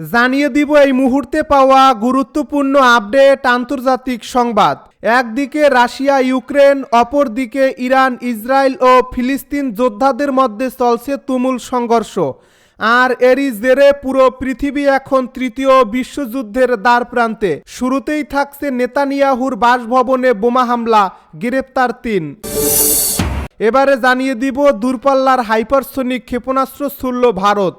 জানিয়ে দিব এই মুহূর্তে পাওয়া গুরুত্বপূর্ণ আপডেট আন্তর্জাতিক সংবাদ। একদিকে রাশিয়া, ইউক্রেন, অপরদিকে ইরান, ইসরায়েল ও ফিলিস্তিন যোদ্ধাদের মধ্যে চলছে তুমুল সংঘর্ষ। আর এরই জেরে পুরো পৃথিবী এখন তৃতীয় বিশ্বযুদ্ধের দ্বার প্রান্তে। শুরুতেই থাকছে নেতানিয়াহুর বাসভবনে বোমা হামলা, গ্রেপ্তার তিন। এবারে জানিয়ে দিব দূরপাল্লার হাইপারসোনিক ক্ষেপণাস্ত্র ছুড়ল ভারত।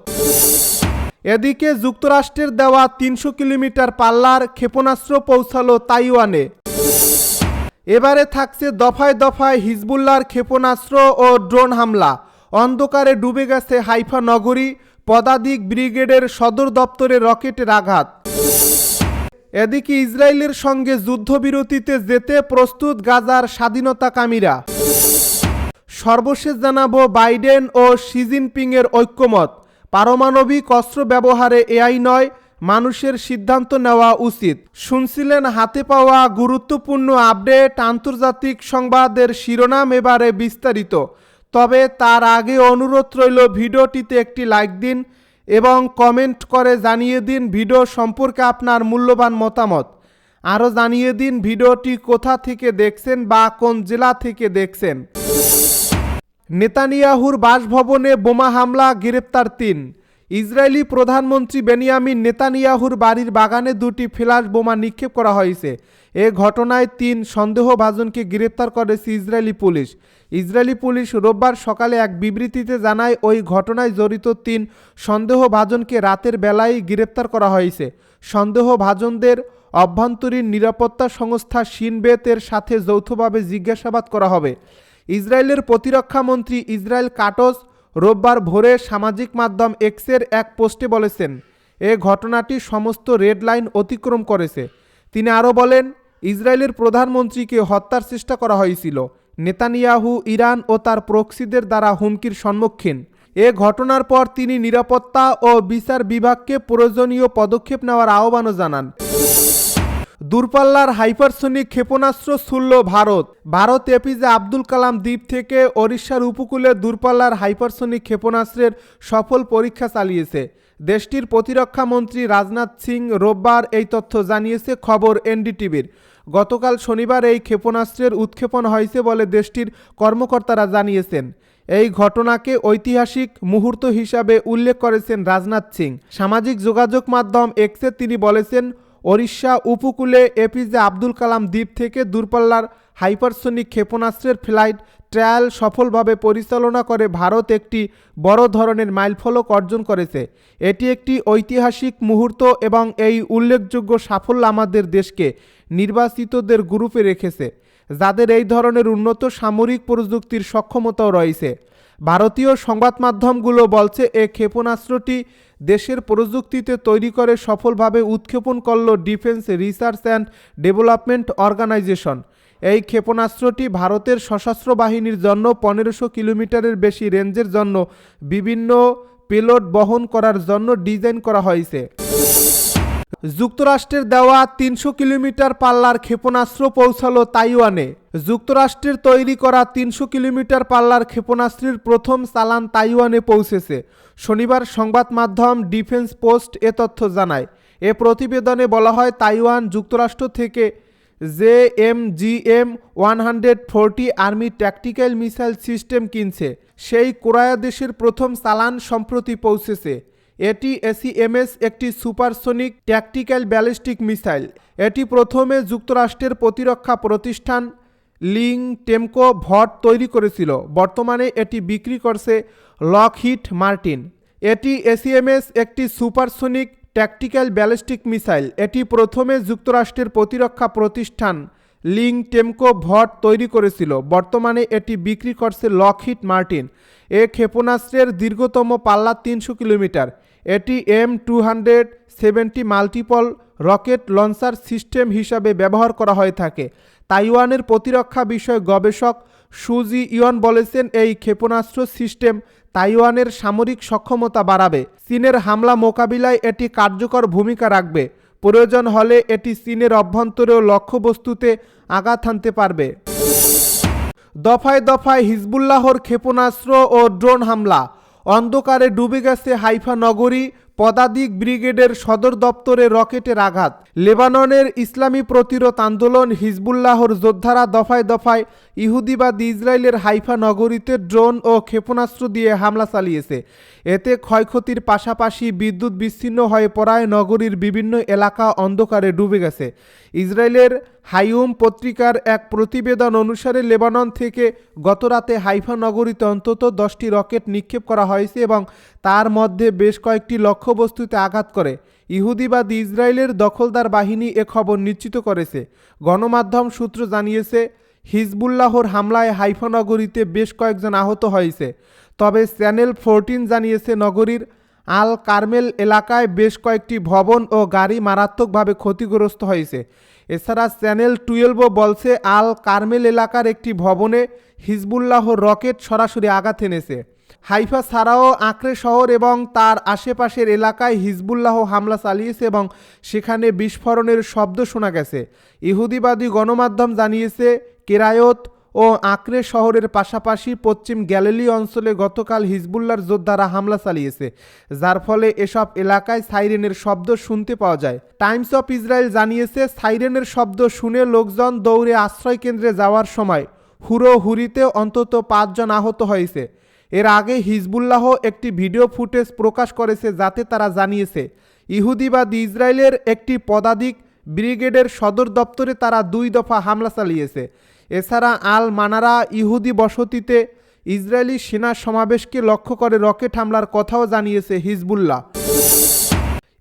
এদিকে যুক্তরাষ্ট্রের দেওয়া তিনশো কিলোমিটার পাল্লার ক্ষেপণাস্ত্র পৌঁছালো তাইওয়ানে। এবারে থাকছে দফায় দফায় হিজবুল্লার ক্ষেপণাস্ত্র ও ড্রোন হামলা। অন্ধকারে ডুবে গেছে হাইফা নগরী, পদাতিক ব্রিগেডের সদর দপ্তরে রকেটের আঘাত এদিকে ইসরায়েলের সঙ্গে যুদ্ধবিরতিতে যেতে প্রস্তুত গাজার স্বাধীনতাকামীরা। সর্বশেষ জানাব বাইডেন ও শি জিনপিংয়ের ঐক্যমত। পারমাণবিক অস্ত্র ব্যবহারে এআই নয়, মানুষের সিদ্ধান্ত নেওয়া উচিত। শুনছিলেন হাতে পাওয়া গুরুত্বপূর্ণ আপডেট আন্তর্জাতিক সংবাদের শিরোনাম এবারে বিস্তারিত। তবে তার আগে অনুরোধ রইল ভিডিওটিতে একটি লাইক দিন এবং কমেন্ট করে জানিয়ে দিন ভিডিও সম্পর্কে আপনার মূল্যবান মতামত। আরও জানিয়ে দিন ভিডিওটি কোথা থেকে দেখছেন বা কোন জেলা থেকে দেখছেন। নেতানিয়াহুর বাসভবনে বোমা হামলা, গ্রেপ্তার তিন। ইসরায়েলি প্রধানমন্ত্রী বেনিয়ামিন নেতানিয়াহুর বাড়ির বাগানে দুটি ফ্ল্যাশ বোমা নিক্ষেপ করা হয়েছে। এ ঘটনায় তিন সন্দেহভাজনকে গ্রেপ্তার করেছে ইসরায়েলি পুলিশ। ইসরায়েলি পুলিশ রোববার সকালে এক বিবৃতিতে জানায়, ওই ঘটনায় জড়িত তিন সন্দেহভাজনকে রাতের বেলায় গ্রেপ্তার করা হয়েছে। সন্দেহভাজনদের অভ্যন্তরীণ নিরাপত্তা সংস্থা সিনবেতের সাথে যৌথভাবে জিজ্ঞাসাবাদ করা হবে। ইসরায়েলের প্রতিরক্ষা মন্ত্রী ইসরায়েল কাটস রোববার ভোরে সামাজিক মাধ্যম এক্সের এক পোস্টে বলেছেন, এ ঘটনাটি সমস্ত রেড লাইন অতিক্রম করেছে। তিনি আরও বলেন, ইসরায়েলের প্রধানমন্ত্রীকে হত্যার চেষ্টা করা হয়েছিল। নেতানিয়াহু, ইরান ও তার প্রক্সিদের দ্বারা হুমকির সম্মুখীন। এ ঘটনার পর তিনি নিরাপত্তা ও বিচার বিভাগকে প্রয়োজনীয় পদক্ষেপ নেওয়ার আহ্বানও জানান। দূরপাল্লার হাইপারসোনিক ক্ষেপণাস্ত্র ছুড়ল ভারত। ভারত এপিজে আব্দুল কালাম দ্বীপ থেকে ওড়িশার উপকূলে দূরপাল্লার হাইপারসোনিক ক্ষেপণাস্ত্রের সফল পরীক্ষা চালিয়েছে। দেশটির প্রতিরক্ষা মন্ত্রী রাজনাথ সিং রোববার এই তথ্য জানিয়েছে খবর এনডিটিভির। গতকাল শনিবার এই ক্ষেপণাস্ত্রের উৎক্ষেপণ হয়েছে বলে দেশটির কর্মকর্তারা জানিয়েছেন। এই ঘটনাকে ঐতিহাসিক মুহূর্ত হিসাবে উল্লেখ করেছেন রাজনাথ সিং। সামাজিক যোগাযোগ মাধ্যম এক্সে তিনি বলেছেন ওড়িশা উপকূলে এপিজে আব্দুল কালাম দ্বীপ থেকে দূরপাল্লার হাইপারসোনিক ক্ষেপণাস্ত্রের ফ্লাইট ট্রায়াল সফলভাবে পরিচালনা করে ভারত একটি বড় ধরনের মাইলফলক অর্জন করেছে। এটি একটি ঐতিহাসিক মুহূর্ত এবং এই উল্লেখযোগ্য সাফল্য আমাদের দেশকে নির্বাচিতদের গ্রুপে রেখেছে, যাদের এই ধরনের উন্নত সামরিক প্রযুক্তির সক্ষমতাও রয়েছে। ভারতীয় সংবাদ মাধ্যমগুলো বলছে, এ ক্ষেপণাস্ত্রটি দেশের প্রযুক্তিতে তৈরি করে সফলভাবে উৎক্ষেপণ করল defence research and development organisation. এই ক্ষেপণাস্ত্রটি ভারতের সশস্ত্র বাহিনীর জন্য পনেরোশো কিলোমিটারের বেশি রেঞ্জের জন্য বিভিন্ন পেলোড বহন করার জন্য ডিজাইন করা হয়েছে। যুক্তরাষ্ট্রের দেওয়া তিনশো কিলোমিটার পাল্লার ক্ষেপণাস্ত্র পৌঁছালো তাইওয়ানে। যুক্তরাষ্ট্রের তৈরি করা তিনশো কিলোমিটার পাল্লার ক্ষেপণাস্ত্রের প্রথম চালান তাইওয়ানে পৌঁছেছে। শনিবার সংবাদ মাধ্যম ডিফেন্স পোস্ট এ তথ্য জানায়, এ প্রতিবেদনে বলা হয় তাইওয়ান যুক্তরাষ্ট্র থেকে J M G M one hundred forty army tactical missile system কিনছে। সেই কোরায়া দেশের প্রথম চালান সম্প্রতি পৌঁছেছে। এটি এসিএমএস একটি সুপারসোনিক ট্যাকটিক্যাল ব্যালিস্টিক মিসাইল। এটি প্রথমে যুক্তরাষ্ট্রের প্রতিরক্ষা প্রতিষ্ঠান লিং টেমকো ভট তৈরি করেছিল। বর্তমানে এটি বিক্রি করছে লকহিট মার্টিন এটি এসিএমএস একটি সুপারসোনিক ট্যাকটিক্যাল ব্যালিস্টিক মিসাইল এটি প্রথমে যুক্তরাষ্ট্রের প্রতিরক্ষা প্রতিষ্ঠান লিং টেমকো ভট তৈরি করেছিল। বর্তমানে এটি বিক্রি করছে লকহিট মার্টিন এ ক্ষেপণাস্ত্রের দীর্ঘতম পাল্লা তিনশো কিলোমিটার। এটি M two hundred seventy multiple rocket launcher system হিসাবে ব্যবহার করা হয়ে থাকে। তাইওয়ানের প্রতিরক্ষা বিষয়ে গবেষক সুজি ইয়ন বলেছেন, এই ক্ষেপণাস্ত্র সিস্টেম তাইওয়ানের সামরিক সক্ষমতা বাড়াবে। চীনের হামলা মোকাবিলায় এটি কার্যকর ভূমিকা রাখবে। প্রয়োজন হলে এটি চীনের অভ্যন্তরেও লক্ষ্যবস্তুতে আঘাত হানতে পারবে। দফায় দফায় হিজবুল্লাহর ক্ষেপণাস্ত্র ও ড্রোন হামলা। অন্ধকারে ডুবে গেছে হাইফা নগরী পদাতিক ব্রিগেডের সদর দপ্তরে রকেটের আঘাত। লেবাননের ইসলামী প্রতিরোধ আন্দোলন হিজবুল্লাহর যোদ্ধারা দফায় দফায় ইহুদিবাদী ইসরায়েলের হাইফা নগরীতে ড্রোন ও ক্ষেপণাস্ত্র দিয়ে হামলা চালিয়েছে। এতে ক্ষয়ক্ষতির পাশাপাশি বিদ্যুৎ বিচ্ছিন্ন হয়ে পড়ায় নগরীর বিভিন্ন এলাকা অন্ধকারে ডুবে গেছে। ইসরায়েলের হাইউম পত্রিকার এক প্রতিবেদন অনুসারে লেবানন থেকে গতরাতে হাইফা নগরীতে অন্তত দশটি রকেট নিক্ষেপ করা হয়েছে এবং তার মধ্যে বেশ কয়েকটি লক্ষ্যবস্তুতে আঘাত করে। ইহুদিবাদী ইসরায়েলের দখলদার বাহিনী এ খবর নিশ্চিত করেছে। গণমাধ্যম সূত্র জানিয়েছে, হিজবুল্লাহর হামলায় হাইফা নগরীতে বেশ কয়েকজন আহত হয়েছে। তবে চ্যানেল ফোরটিন জানিয়েছে, নগরীর আল কার্মেল এলাকায় বেশ কয়েকটি ভবন ও গাড়ি মারাত্মকভাবে ক্ষতিগ্রস্ত হয়েছে। এছাড়া চ্যানেল টুয়েলভও বলছে আল কার্মেল এলাকার একটি ভবনে হিজবুল্লাহ রকেট সরাসরি আঘাত এনেছে। হাইফা ছাড়াও আঁকড়ে শহর এবং তার আশেপাশের এলাকায় হিজবুল্লাহ হামলা চালিয়েছে এবং সেখানে বিস্ফোরণের শব্দ শোনা গেছে। ইহুদিবাদী গণমাধ্যম জানিয়েছে, কেরায়ত ও আঁকড়ে শহরের পাশাপাশি পশ্চিম গ্যালিলি অঞ্চলে গতকাল হিজবুল্লার যোদ্ধারা হামলা চালিয়েছে, যার ফলে এসব এলাকায় সাইরেনের শব্দ শুনতে পাওয়া যায়। টাইমস অফ ইসরায়েল জানিয়েছে, সাইরেনের শব্দ শুনে লোকজন দৌড়ে আশ্রয় কেন্দ্রে যাওয়ার সময় হুড়ো হুড়িতে অন্তত পাঁচজন আহত হয়েছে। এর আগে হিজবুল্লাহ একটি ভিডিও ফুটেজ প্রকাশ করেছে যাতে তারা জানিয়েছে ইহুদিবাদী ইসরায়েলের একটি পদাধিক ব্রিগেডের সদর দপ্তরে তারা দুই দফা হামলা চালিয়েছে। এছাড়া আল মানারা ইহুদি বসতিতে ইসরায়েলি সেনা সমাবেশকে লক্ষ্য করে রকেট হামলার কথাও জানিয়েছে হিজবুল্লাহ।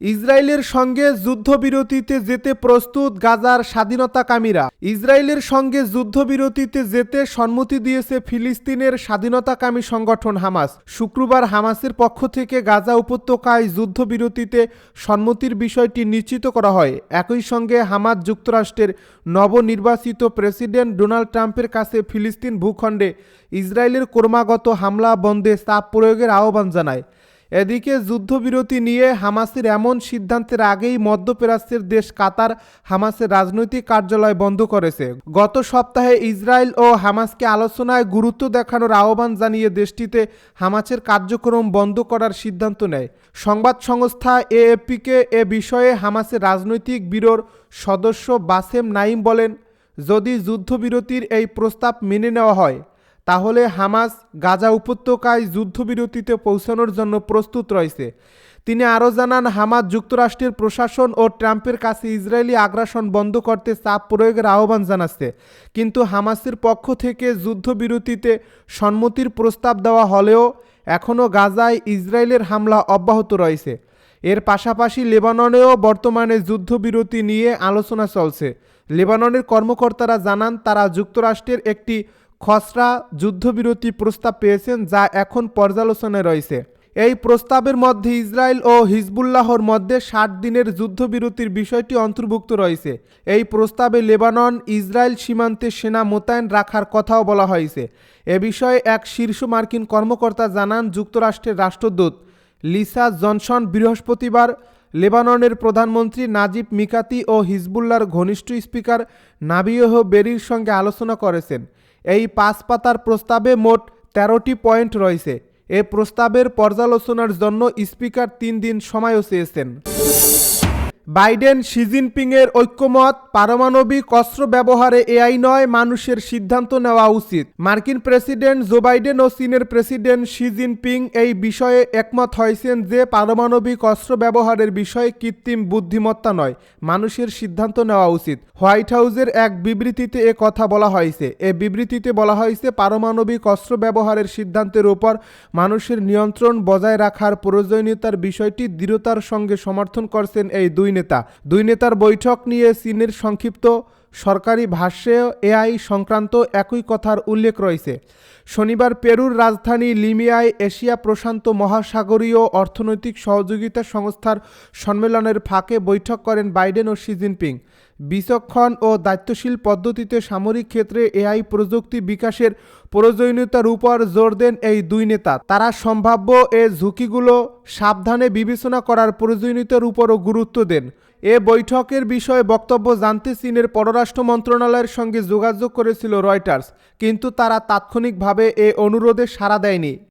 ইসরায়েলের সঙ্গে যুদ্ধবিরতিতে যেতে প্রস্তুত গাজার স্বাধীনতাকামীরা। ইসরায়েলের সঙ্গে যুদ্ধবিরতিতে যেতে সম্মতি দিয়েছে ফিলিস্তিনের স্বাধীনতাকামী সংগঠন হামাস। শুক্রবার হামাসের পক্ষ থেকে গাজা উপত্যকায় যুদ্ধবিরতিতে সম্মতির বিষয়টি নিশ্চিত করা হয়। একই সঙ্গে হামাস যুক্তরাষ্ট্রের নবনির্বাচিত প্রেসিডেন্ট ডোনাল্ড ট্রাম্পের কাছে ফিলিস্তিন ভূখণ্ডে ইসরায়েলের ক্রমাগত হামলা বন্ধে চাপ প্রয়োগের আহ্বান জানায়। এদিকে যুদ্ধবিরতি নিয়ে হামাসের এমন সিদ্ধান্তের আগেই মধ্যপ্রাচ্যের দেশ কাতার হামাসের রাজনৈতিক কার্যালয় বন্ধ করেছে। গত সপ্তাহে ইসরায়েল ও হামাসকে আলোচনায় গুরুত্ব দেখানোর আহ্বান জানিয়ে দেশটিতে হামাসের কার্যক্রম বন্ধ করার সিদ্ধান্ত নেয়। সংবাদ সংস্থা এএপিকে এ বিষয়ে হামাসের রাজনৈতিক ব্যুরোর সদস্য বাসেম নাইম বলেন, যদি যুদ্ধবিরতির এই প্রস্তাব মেনে নেওয়া হয় তাহলে হামাস গাজা উপত্যকায় যুদ্ধবিরতিতে পৌঁছানোর জন্য প্রস্তুত রয়েছে। তিনি আরও জানান, হামাস যুক্তরাষ্ট্রের প্রশাসন ও ট্রাম্পের কাছে ইসরায়েলি আগ্রাসন বন্ধ করতে চাপ প্রয়োগের আহ্বান জানাচ্ছে। কিন্তু হামাসের পক্ষ থেকে যুদ্ধবিরতিতে সম্মতির প্রস্তাব দেওয়া হলেও এখনও গাজায় ইসরায়েলের হামলা অব্যাহত রয়েছে। এর পাশাপাশি লেবাননেও বর্তমানে যুদ্ধবিরতি নিয়ে আলোচনা চলছে। লেবাননের কর্মকর্তারা জানান, তারা যুক্তরাষ্ট্রের একটি খসড়া যুদ্ধবিরতি প্রস্তাব পেয়েছেন যা এখন পর্যালোচনায় রয়েছে। এই প্রস্তাবের মধ্যে ইসরায়েল ও হিজবুল্লাহর মধ্যে ষাট দিনের যুদ্ধবিরতির বিষয়টি অন্তর্ভুক্ত রয়েছে। এই প্রস্তাবে লেবানন, ইসরায়েল সীমান্তে সেনা মোতায়েন রাখার কথাও বলা হয়েছে। এ বিষয়ে এক শীর্ষ মার্কিন কর্মকর্তা জানান যুক্তরাষ্ট্রের রাষ্ট্রদূত লিসা জনসন। বৃহস্পতিবার লেবাননের প্রধানমন্ত্রী নাজিব মিকাতি ও হিজবুল্লার ঘনিষ্ঠ স্পিকার নাবিয়হ বেরির সঙ্গে আলোচনা করেছেন। এই পাঁচ পাতার প্রস্তাবে মোট তেরোটি পয়েন্ট রয়েছে। এ প্রস্তাবের পর্যালোচনার জন্য স্পিকার তিন দিন সময়ও চেয়েছেন। বাইডেন শি জিনপিংয়ের ঐক্যমত, পারমাণবিক অস্ত্র ব্যবহারে এআই নয় মানুষের সিদ্ধান্ত নেওয়া উচিত। মার্কিন প্রেসিডেন্ট জো বাইডেন ও চীনের প্রেসিডেন্ট শি জিনপিং এই বিষয়ে একমত হয়েছেন যে পারমাণবিক অস্ত্র ব্যবহারের বিষয়ে কৃত্রিম বুদ্ধিমত্তা নয়, মানুষের সিদ্ধান্ত নেওয়া উচিত। হোয়াইট হাউসের এক বিবৃতিতে এ কথা বলা হয়েছে। এ বিবৃতিতে বলা হয়েছে, পারমাণবিক অস্ত্র ব্যবহারের সিদ্ধান্তের উপর মানুষের নিয়ন্ত্রণ বজায় রাখার প্রয়োজনীয়তার বিষয়টি দৃঢ়তার সঙ্গে সমর্থন করছেন এই দুই নেতা। দুই নেতার বৈঠক নিয়ে চীনের সংক্ষিপ্ত সরকারি ভাষ্যে এআই সংক্রান্ত একই কথার উল্লেখ রয়েছে। শনিবার পেরুর রাজধানী লিমিয়ায় এশিয়া প্রশান্ত মহাসাগরীয় অর্থনৈতিক সহযোগিতা সংস্থার সম্মেলনের ফাঁকে বৈঠক করেন বাইডেন ও শি জিনপিং। বিচক্ষণ ও দায়িত্বশীল পদ্ধতিতে সামরিক ক্ষেত্রে এআই প্রযুক্তি বিকাশের প্রয়োজনীয়তার উপর জোর দেন এই দুই নেতা। তারা সম্ভাব্য এ ঝুঁকিগুলো সাবধানে বিবেচনা করার প্রয়োজনীয়তার উপরও গুরুত্ব দেন। এ বৈঠকের বিষয়ে বক্তব্য জানতে চীনের পররাষ্ট্র মন্ত্রণালয়ের সঙ্গে যোগাযোগ করেছিল রয়টার্স, কিন্তু তারা তাৎক্ষণিকভাবে এ অনুরোধে সাড়া দেয়নি।